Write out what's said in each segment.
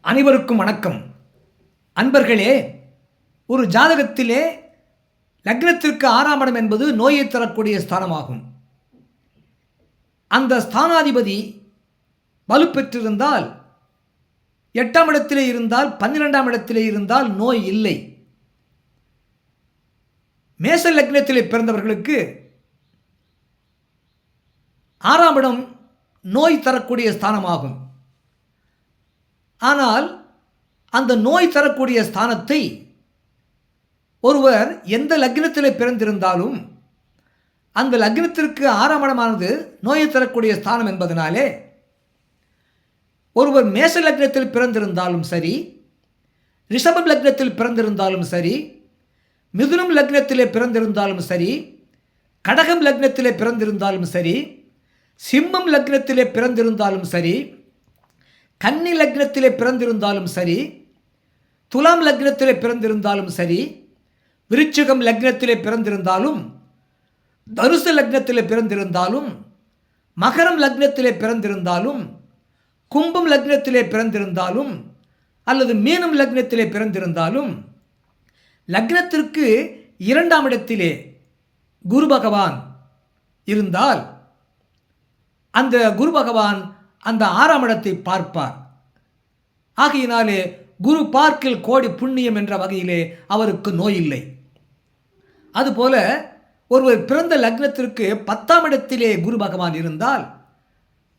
அனைவருக்கும் வணக்கம். அன்பர்களே ஒரு ஜாதகத்திலே லக்னத்திற்கு ஆறாம் இடம் என்பது நோயை தரக்கூடிய ஸ்தானமாகும். அந்த ஸ்தானாதிபதி வலுப்பெற்றிருந்தால் எட்டாம் இடத்திலே இருந்தால் பன்னிரெண்டாம் இடத்திலே இருந்தால் நோய் இல்லை. மேச லக்னத்திலே பிறந்தவர்களுக்கு ஆறாம் இடம் நோய் தரக்கூடிய ஸ்தானமாகும். ஆனால் அந்த நோய் தரக்கூடிய ஸ்தானத்தை ஒருவர் எந்த லக்னத்தில் பிறந்திருந்தாலும் அந்த லக்னத்திற்கு ஆறாம் இடமானது நோயை தரக்கூடிய ஸ்தானம் என்பதனாலே ஒருவர் மேச லக்னத்தில் பிறந்திருந்தாலும் சரி ரிஷபம் லக்னத்தில் பிறந்திருந்தாலும் சரி மிதுனம் லக்னத்திலே பிறந்திருந்தாலும் சரி கடகம் லக்னத்திலே பிறந்திருந்தாலும் சரி சிம்மம் லக்னத்திலே பிறந்திருந்தாலும் சரி கன்னி லக்னத்திலே பிறந்திருந்தாலும் சரி துலாம் லக்னத்திலே பிறந்திருந்தாலும் சரி விருச்சிகம் லக்னத்திலே பிறந்திருந்தாலும் தனுசு லக்னத்திலே பிறந்திருந்தாலும் மகரம் லக்னத்திலே பிறந்திருந்தாலும் கும்பம் லக்னத்திலே பிறந்திருந்தாலும் அல்லது மீனம் லக்னத்திலே பிறந்திருந்தாலும் லக்னத்திற்கு இரண்டாம் இடத்திலே குரு பகவான் இருந்தால் அந்த குரு பகவான் அந்த ஆறாம் இடத்தை பார்ப்பார். ஆகையினாலே குரு பார்க்கில் கோடி புண்ணியம் என்ற வகையிலே அவருக்கு நோய் இல்லை அதுபோல ஒருவர் பிறந்த லக்னத்திற்கு பத்தாம் இடத்திலே குரு பகவான் இருந்தால்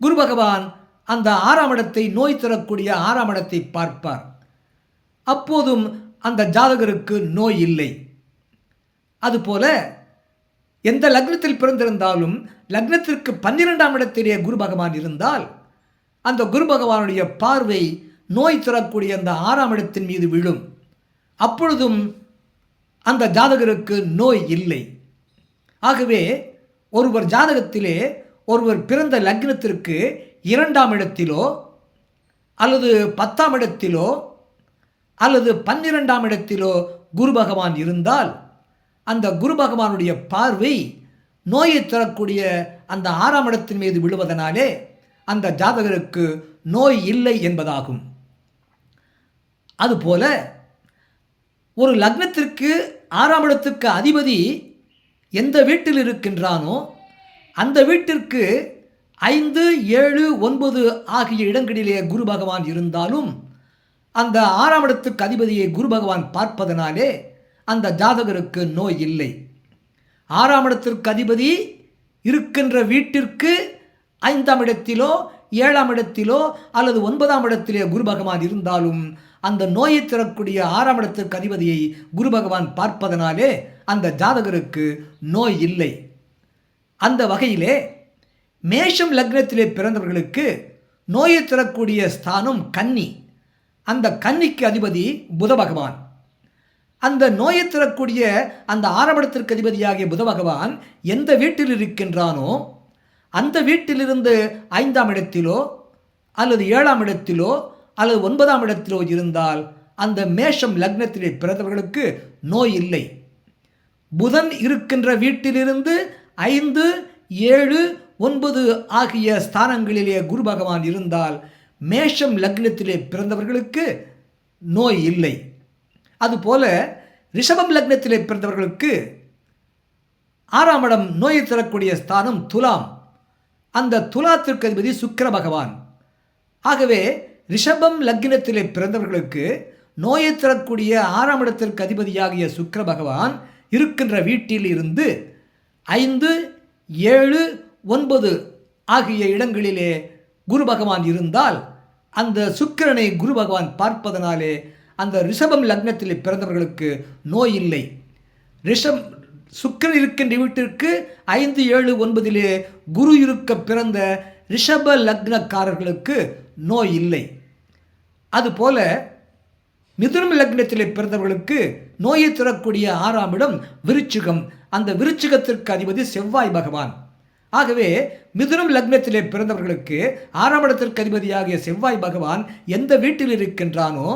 குரு பகவான் அந்த ஆறாம் இடத்தை நோய் தரக்கூடிய ஆறாம் இடத்தை பார்ப்பார். அப்போதும் அந்த ஜாதகருக்கு நோய் இல்லை அதுபோல எந்த லக்னத்தில் பிறந்திருந்தாலும் லக்னத்திற்கு பன்னிரெண்டாம் இடத்திலே குரு பகவான் இருந்தால் அந்த குரு பகவானுடைய பார்வை நோய் தரக்கூடிய அந்த ஆறாம் இடத்தின் மீது விழும். அப்பொழுதும் அந்த ஜாதகருக்கு நோய் இல்லை. ஆகவே ஒருவர் ஜாதகத்திலே ஒருவர் பிறந்த லக்னத்திற்கு இரண்டாம் இடத்திலோ அல்லது பத்தாம் இடத்திலோ அல்லது பன்னிரெண்டாம் இடத்திலோ குரு பகவான் இருந்தால் அந்த குரு பகவானுடைய பார்வை நோயை தரக்கூடிய அந்த ஆறாம் இடத்தின் மீது விழுவதனாலே அந்த ஜாதகருக்கு நோய் இல்லை என்பதாகும். அதுபோல ஒரு லக்னத்திற்கு ஆறாம் இடத்துக்கு அதிபதி எந்த வீட்டில் இருக்கின்றானோ அந்த வீட்டிற்கு ஐந்து ஏழு ஒன்பது ஆகிய இடங்களிலே குரு பகவான் இருந்தாலும் அந்த ஆறாம் இடத்துக்கு அதிபதியை குரு பகவான் பார்ப்பதனாலே அந்த ஜாதகருக்கு நோய் இல்லை. ஆறாம் இடத்திற்கு அதிபதி இருக்கின்ற வீட்டிற்கு ஐந்தாம் இடத்திலோ ஏழாம் இடத்திலோ அல்லது ஒன்பதாம் இடத்திலே குரு பகவான் இருந்தாலும் அந்த நோயை தரக்கூடிய ஆறாம் இடத்திற்கு அதிபதியை குரு பகவான் பார்ப்பதனாலே அந்த ஜாதகருக்கு நோய் இல்லை. அந்த வகையிலே மேஷம் லக்னத்திலே பிறந்தவர்களுக்கு நோயை தரக்கூடிய ஸ்தானம் கன்னி. அந்த கன்னிக்கு அதிபதி புத பகவான். அந்த நோயை தரக்கூடிய அந்த ஆரம்படத்திற்கு அதிபதியாகிய புத பகவான் எந்த வீட்டில் இருக்கின்றானோ அந்த வீட்டிலிருந்து ஐந்தாம் இடத்திலோ அல்லது ஏழாம் இடத்திலோ அல்லது ஒன்பதாம் இடத்திலோ இருந்தால் அந்த மேஷம் லக்னத்திலே பிறந்தவர்களுக்கு நோய் இல்லை. புதன் இருக்கின்ற வீட்டிலிருந்து ஐந்து ஏழு ஒன்பது ஆகிய ஸ்தானங்களிலே குரு பகவான் இருந்தால் மேஷம் லக்னத்திலே பிறந்தவர்களுக்கு நோய் இல்லை. அதுபோல ரிஷபம் லக்னத்திலே பிறந்தவர்களுக்கு ஆறாம் இடம் நோயை தரக்கூடிய ஸ்தானம் துலாம். அந்த துலாத்திற்கு அதிபதி சுக்கிர பகவான். ஆகவே ரிஷபம் லக்னத்திலே பிறந்தவர்களுக்கு நோயை தரக்கூடிய ஆறாம் இடத்திற்கு அதிபதியாகிய சுக்கிர பகவான் இருக்கின்ற வீட்டில் இருந்து ஐந்து ஏழு ஒன்பது ஆகிய இடங்களிலே குரு பகவான் இருந்தால் அந்த சுக்கிரனை குரு பகவான் பார்ப்பதனாலே அந்த ரிஷபம் லக்னத்தில் பிறந்தவர்களுக்கு நோய் இல்லை. ரிஷம் சுக்கிரன் இருக்கின்ற வீட்டிற்கு ஐந்து ஏழு ஒன்பதிலே குரு இருக்க பிறந்த ரிஷப லக்னக்காரர்களுக்கு நோய் இல்லை. அதுபோல மிதுனம் லக்னத்திலே பிறந்தவர்களுக்கு நோயை தரக்கூடிய ஆறாம் இடம் விருச்சிகம். அந்த விருச்சிகத்திற்கு அதிபதி செவ்வாய் பகவான். ஆகவே மிதுனம் லக்னத்திலே பிறந்தவர்களுக்கு ஆறாம் இடத்திற்கு அதிபதியாகிய செவ்வாய் பகவான் எந்த வீட்டில் இருக்கின்றானோ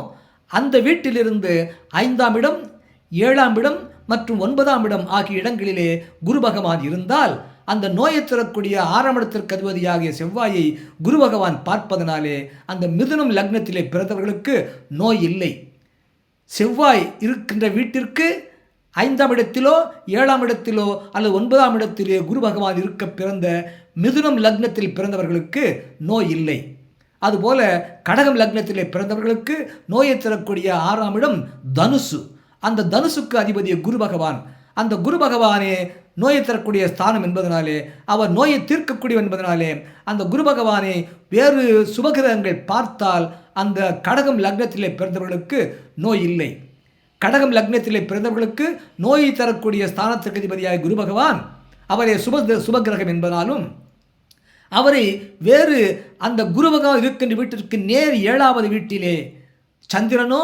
அந்த வீட்டிலிருந்து ஐந்தாம் இடம் ஏழாம் இடம் மற்றும் ஒன்பதாம் இடம் ஆகிய இடங்களிலே குரு பகவான் இருந்தால் அந்த நோயை தரக்கூடிய ஆறாம் இடத்திற்கு அதிபதியாகிய செவ்வாயை குரு பகவான் பார்ப்பதனாலே அந்த மிதுனம் லக்னத்திலே பிறந்தவர்களுக்கு நோய் இல்லை. செவ்வாய் இருக்கின்ற வீட்டிற்கு ஐந்தாம் இடத்திலோ ஏழாம் இடத்திலோ அல்லது ஒன்பதாம் இடத்திலே குரு பகவான் இருக்க பிறந்த மிதுனம் லக்னத்தில் பிறந்தவர்களுக்கு நோய் இல்லை. அதுபோல கடகம் லக்னத்திலே பிறந்தவர்களுக்கு நோயை தரக்கூடிய ஆறாம் இடம் தனுசு. அந்த தனுசுக்கு அதிபதிய குரு பகவான். அந்த குரு பகவானே நோயை தரக்கூடிய ஸ்தானம் என்பதனாலே அவர் நோயை தீர்க்கக்கூடிய என்பதனாலே அந்த குரு பகவானை வேறு சுபகிரகங்கள் பார்த்தால் அந்த கடகம் லக்னத்திலே பிறந்தவர்களுக்கு நோய் இல்லை. கடகம் லக்னத்திலே பிறந்தவர்களுக்கு நோயை தரக்கூடிய ஸ்தானத்திற்கு அதிபதியாக குரு பகவான் அவரே சுப சுபகிரகம் என்பதாலும் அவரை வேறு அந்த குரு பகவான் இருக்கின்ற வீட்டிற்கு நேர் ஏழாவது வீட்டிலே சந்திரனோ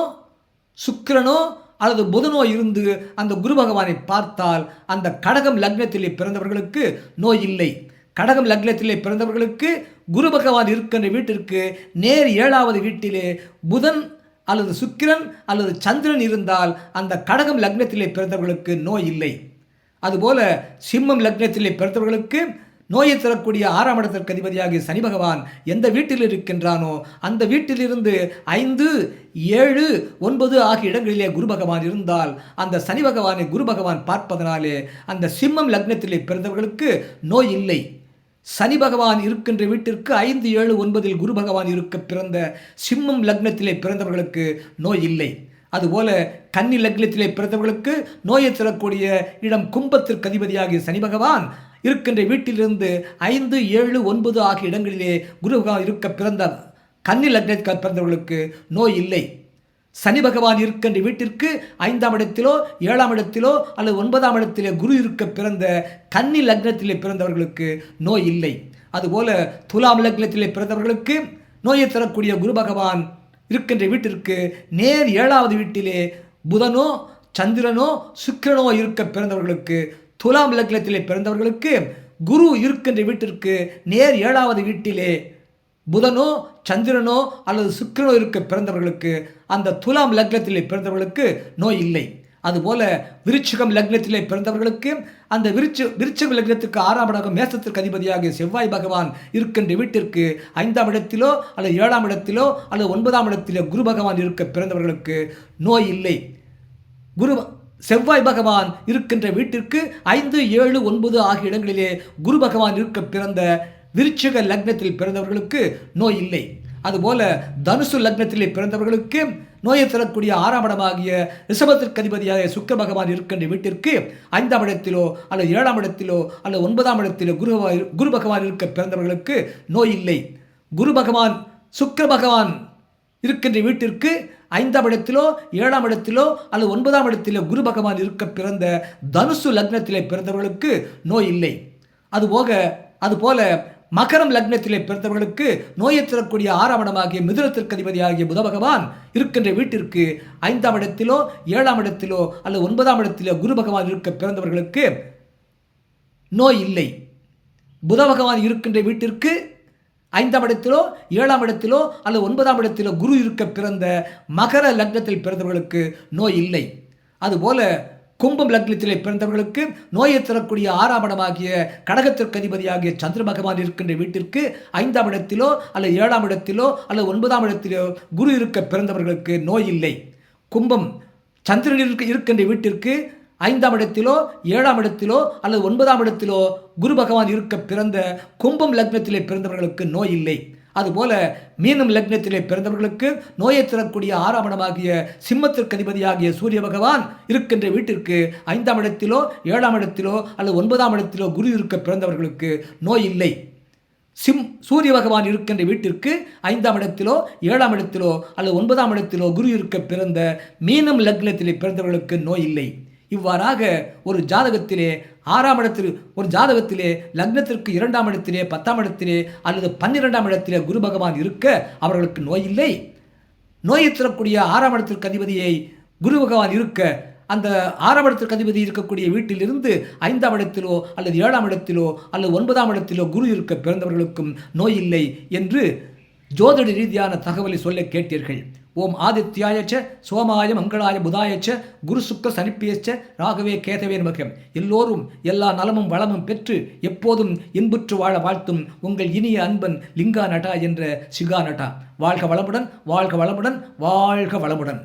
சுக்கிரனோ அல்லது புதனோ இருந்து அந்த குரு பகவானை பார்த்தால் அந்த கடகம் லக்னத்திலே பிறந்தவர்களுக்கு நோய் இல்லை. கடகம் லக்னத்திலே பிறந்தவர்களுக்கு குரு பகவான் இருக்கின்ற வீட்டிற்கு நேர் ஏழாவது வீட்டிலே புதன் அல்லது சுக்கிரன் அல்லது சந்திரன் இருந்தால் அந்த கடகம் லக்னத்திலே பிறந்தவர்களுக்கு நோய் இல்லை. அதுபோல சிம்மம் லக்னத்திலே பிறந்தவர்களுக்கு நோயை தரக்கூடிய ஆறாம் இடத்திற்கு அதிபதியாகிய சனி பகவான் எந்த வீட்டில் இருக்கின்றானோ அந்த வீட்டிலிருந்து ஐந்து ஏழு ஒன்பது ஆகிய இடங்களிலே குரு பகவான் இருந்தால் அந்த சனி பகவானை குரு பகவான் பார்ப்பதனாலே அந்த சிம்மம் லக்னத்திலே பிறந்தவர்களுக்கு நோய் இல்லை. சனி பகவான் இருக்கின்ற வீட்டிற்கு ஐந்து ஏழு ஒன்பதில் குரு பகவான் இருக்க பிறந்த சிம்மம் லக்னத்திலே பிறந்தவர்களுக்கு நோய் இல்லை. அதுபோல கன்னி லக்னத்திலே பிறந்தவர்களுக்கு நோயை தரக்கூடிய இடம் கும்பத்திற்கு அதிபதியாகிய சனி பகவான் இருக்கின்ற வீட்டிலிருந்து ஐந்து ஏழு ஒன்பது ஆகிய இடங்களிலே குரு இருக்க பிறந்த கன்னி லக்னத்தில் பிறந்தவர்களுக்கு நோய் இல்லை. சனி பகவான் இருக்கின்ற வீட்டிற்கு ஐந்தாம் இடத்திலோ ஏழாம் இடத்திலோ அல்லது ஒன்பதாம் இடத்திலே குரு இருக்க பிறந்த கன்னி லக்னத்திலே பிறந்தவர்களுக்கு நோய் இல்லை. அதுபோல துலாம் லக்னத்திலே பிறந்தவர்களுக்கு நோயை தரக்கூடிய குரு பகவான் இருக்கின்ற வீட்டிற்கு நேர் ஏழாவது வீட்டிலே புதனோ சந்திரனோ சுக்கிரனோ இருக்க பிறந்தவர்களுக்கு துலாம் லக்னத்திலே பிறந்தவர்களுக்கு குரு இருக்கின்ற வீட்டிற்கு நேர் ஏழாவது வீட்டிலே புதனோ சந்திரனோ அல்லது சுக்கிரனோ இருக்க பிறந்தவர்களுக்கு அந்த துலாம் லக்னத்திலே பிறந்தவர்களுக்கு நோய் இல்லை. அதுபோல விருச்சிகம் லக்னத்திலே பிறந்தவர்களுக்கு அந்த விருச்சு விருச்சிக லக்னத்துக்கு ஆறாம் இடம் மேசத்திற்கு அதிபதியாக செவ்வாய் பகவான் இருக்கின்ற வீட்டிற்கு ஐந்தாம் இடத்திலோ அல்லது ஏழாம் இடத்திலோ அல்லது ஒன்பதாம் இடத்திலோ குரு பகவான் இருக்க பிறந்தவர்களுக்கு நோய் இல்லை. குரு செவ்வாய் பகவான் இருக்கின்ற வீட்டிற்கு ஐந்து ஏழு ஒன்பது ஆகிய இடங்களிலே குரு பகவான் இருக்க பிறந்த விருச்சிக லக்னத்தில் பிறந்தவர்களுக்கு நோய் இல்லை. அதுபோல தனுசு லக்னத்திலே பிறந்தவர்களுக்கு நோயை தரக்கூடிய ஆறாம் இடமாகிய ரிஷபத்திற்கு அதிபதியாக சுக்கர பகவான் இருக்கின்ற வீட்டிற்கு ஐந்தாம் இடத்திலோ அல்லது ஏழாம் இடத்திலோ அல்லது ஒன்பதாம் இடத்திலோ குரு குரு பகவான் இருக்க பிறந்தவர்களுக்கு நோய் இல்லை. குரு பகவான் சுக்கர பகவான் இருக்கின்ற வீட்டிற்கு ஐந்தாம் இடத்திலோ ஏழாம் இடத்திலோ அல்லது ஒன்பதாம் இடத்திலோ குரு பகவான் இருக்க பிறந்த தனுசு லக்னத்திலே பிறந்தவர்களுக்கு நோய் இல்லை. அதுபோக அதுபோல மகரம் லக்னத்திலே பிறந்தவர்களுக்கு நோயை தரக்கூடிய ஆறாம் இடமாகிய மிதுனத்திற்கு அதிபதியாகிய புத பகவான் இருக்கின்ற வீட்டிற்கு ஐந்தாம் இடத்திலோ ஏழாம் இடத்திலோ அல்லது ஒன்பதாம் இடத்திலோ குரு பகவான் இருக்க பிறந்தவர்களுக்கு நோய் இல்லை. புத பகவான் இருக்கின்ற வீட்டிற்கு ஐந்தாம் இடத்திலோ ஏழாம் இடத்திலோ அல்லது ஒன்பதாம் இடத்திலோ குரு இருக்க பிறந்த மகர லக்னத்தில் பிறந்தவர்களுக்கு நோய் இல்லை. அதுபோல கும்பம் லக்னத்திலே பிறந்தவர்களுக்கு நோயை தரக்கூடிய ஆறாம் இடமாகிய கடகத்திற்கு அதிபதியாகிய சந்திர பகவான் இருக்கின்ற வீட்டிற்கு ஐந்தாம் இடத்திலோ அல்லது ஏழாம் இடத்திலோ அல்லது ஒன்பதாம் இடத்திலோ குரு இருக்க பிறந்தவர்களுக்கு நோய் இல்லை. கும்பம் சந்திரன் இருக்க இருக்கின்ற வீட்டிற்கு ஐந்தாம் இடத்திலோ ஏழாம் இடத்திலோ அல்லது ஒன்பதாம் இடத்திலோ குரு பகவான் இருக்க பிறந்த கும்பம் லக்னத்திலே பிறந்தவர்களுக்கு நோய் இல்லை. அதுபோல மீனம் லக்னத்திலே பிறந்தவர்களுக்கு நோயை தரக்கூடிய ஆறாம் இடமாகிய சிம்மத்திற்கு அதிபதியாகிய சூரிய பகவான் இருக்கின்ற வீட்டிற்கு ஐந்தாம் இடத்திலோ ஏழாம் இடத்திலோ அல்லது ஒன்பதாம் இடத்திலோ குரு இருக்க பிறந்தவர்களுக்கு நோய் இல்லை. சிம் சூரிய பகவான் இருக்கின்ற வீட்டிற்கு ஐந்தாம் இடத்திலோ ஏழாம் இடத்திலோ அல்லது ஒன்பதாம் இடத்திலோ குரு இருக்க பிறந்த மீனம் லக்னத்திலே பிறந்தவர்களுக்கு நோய் இல்லை. இவ்வாறாக ஒரு ஜாதகத்திலே ஆறாம் இடத்தில் ஒரு ஜாதகத்திலே லக்னத்திற்கு இரண்டாம் இடத்திலே பத்தாம் இடத்திலே அல்லது பன்னிரெண்டாம் இடத்திலே குரு பகவான் இருக்க அவர்களுக்கு நோய் இல்லை நோயை தரக்கூடிய ஆறாம் இடத்திற்கு அதிபதியை குரு பகவான் இருக்க அந்த ஆறாம் இடத்திற்கு அதிபதி இருக்கக்கூடிய வீட்டிலிருந்து ஐந்தாம் இடத்திலோ அல்லது ஏழாம் இடத்திலோ அல்லது ஒன்பதாம் இடத்திலோ குரு இருக்க பிறந்தவர்களுக்கும் நோய் இல்லை என்று ஜோதிட ரீதியான தகவலை சொல்ல கேட்டீர்கள். ஓம் ஆதித்யாயச்ச சோமாய மங்களாய புதாயச்ச குரு சுக்க சனிப்பியச்ச ராகவே கேதவே நமக்கு எல்லோரும் எல்லா நலமும் வளமும் பெற்று எப்போதும் இன்புற்று வாழ வாழ்த்தும் உங்கள் இனிய அன்பன் லிங்கா நட்டா என்ற சிகா நட்டா. வாழ்க வளமுடன் வாழ்க வளமுடன் வாழ்க வளமுடன்.